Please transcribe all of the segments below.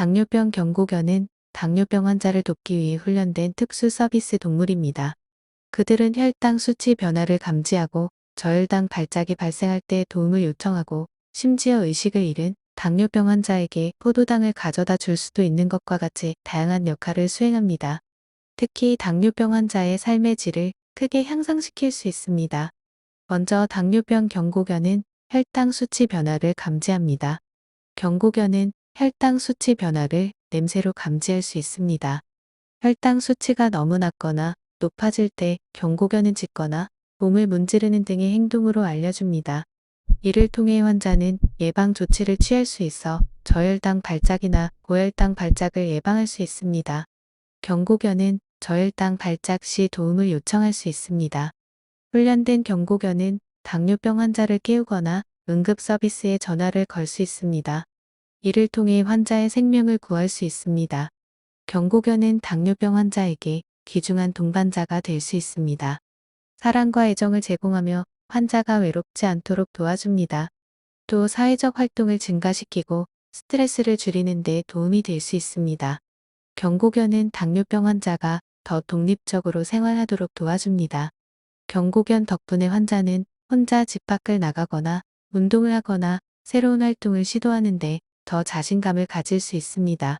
당뇨병 경고견은 당뇨병 환자를 돕기 위해 훈련된 특수 서비스 동물입니다. 그들은 혈당 수치 변화를 감지하고 저혈당 발작이 발생할 때 도움을 요청하고 심지어 의식을 잃은 당뇨병 환자에게 포도당을 가져다 줄 수도 있는 것과 같이 다양한 역할을 수행합니다. 특히 당뇨병 환자의 삶의 질을 크게 향상시킬 수 있습니다. 먼저 당뇨병 경고견은 혈당 수치 변화를 감지합니다. 경고견은 혈당 수치 변화를 냄새로 감지할 수 있습니다. 혈당 수치가 너무 낮거나 높아질 때 경고견은 짖거나 몸을 문지르는 등의 행동으로 알려줍니다. 이를 통해 환자는 예방 조치를 취할 수 있어 저혈당 발작이나 고혈당 발작을 예방할 수 있습니다. 경고견은 저혈당 발작 시 도움을 요청할 수 있습니다. 훈련된 경고견은 당뇨병 환자를 깨우거나 응급 서비스에 전화를 걸 수 있습니다. 이를 통해 환자의 생명을 구할 수 있습니다. 경고견은 당뇨병 환자에게 귀중한 동반자가 될 수 있습니다. 사랑과 애정을 제공하며 환자가 외롭지 않도록 도와줍니다. 또 사회적 활동을 증가시키고 스트레스를 줄이는 데 도움이 될 수 있습니다. 경고견은 당뇨병 환자가 더 독립적으로 생활하도록 도와줍니다. 경고견 덕분에 환자는 혼자 집 밖을 나가거나 운동을 하거나 새로운 활동을 시도하는데 더 자신감을 가질 수 있습니다.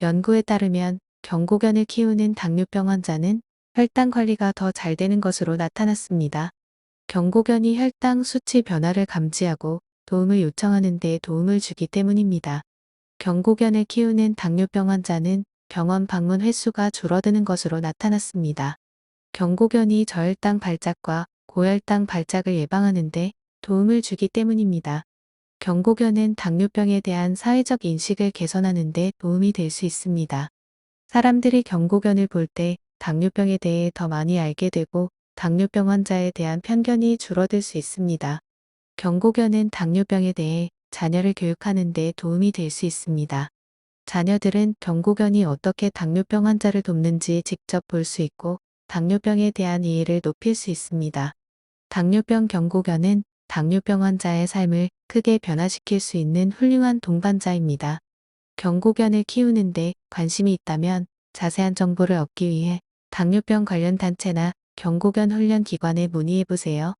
연구에 따르면 경고견을 키우는 당뇨병 환자는 혈당 관리가 더 잘 되는 것으로 나타났습니다. 경고견이 혈당 수치 변화를 감지하고 도움을 요청하는 데 도움을 주기 때문입니다. 경고견을 키우는 당뇨병 환자는 병원 방문 횟수가 줄어드는 것으로 나타났습니다. 경고견이 저혈당 발작과 고혈당 발작을 예방하는 데 도움을 주기 때문입니다. 경고견은 당뇨병에 대한 사회적 인식을 개선하는 데 도움이 될 수 있습니다. 사람들이 경고견을 볼 때 당뇨병에 대해 더 많이 알게 되고 당뇨병 환자에 대한 편견이 줄어들 수 있습니다. 경고견은 당뇨병에 대해 자녀를 교육하는 데 도움이 될 수 있습니다. 자녀들은 경고견이 어떻게 당뇨병 환자를 돕는지 직접 볼 수 있고 당뇨병에 대한 이해를 높일 수 있습니다. 당뇨병 경고견은 당뇨병 환자의 삶을 크게 변화시킬 수 있는 훌륭한 동반자입니다. 경고견을 키우는데 관심이 있다면 자세한 정보를 얻기 위해 당뇨병 관련 단체나 경고견 훈련 기관에 문의해 보세요.